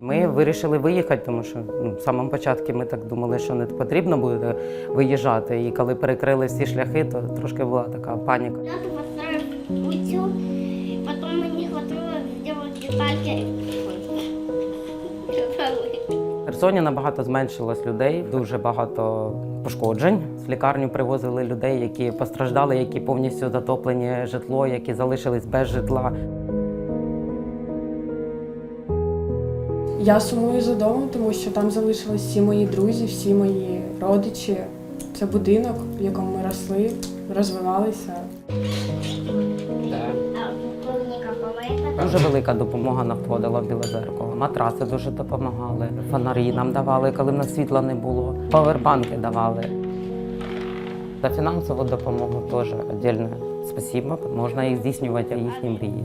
Ми вирішили виїхати, тому що ну, в самому початку ми так думали, що не потрібно буде виїжджати. І коли перекрили всі шляхи, то трошки була така паніка. Построив утюг, потом мне не хватило детальки. В Херсоні набагато зменшилось людей, дуже багато пошкоджень. В лікарню привозили людей, які постраждали, які повністю затоплені житло, які залишились без житла. Я сумую за домом, тому що там залишились всі мої друзі, всі мої родичі. Це будинок, в якому ми росли, розвивалися. Дуже велика допомога надходила в Біле зеркало. Матраси дуже допомагали, фонарі нам давали, коли в нас світла не було. Павербанки давали. За фінансову допомогу теж віддільне спасибо. Можна і здійснювати їхні мрії.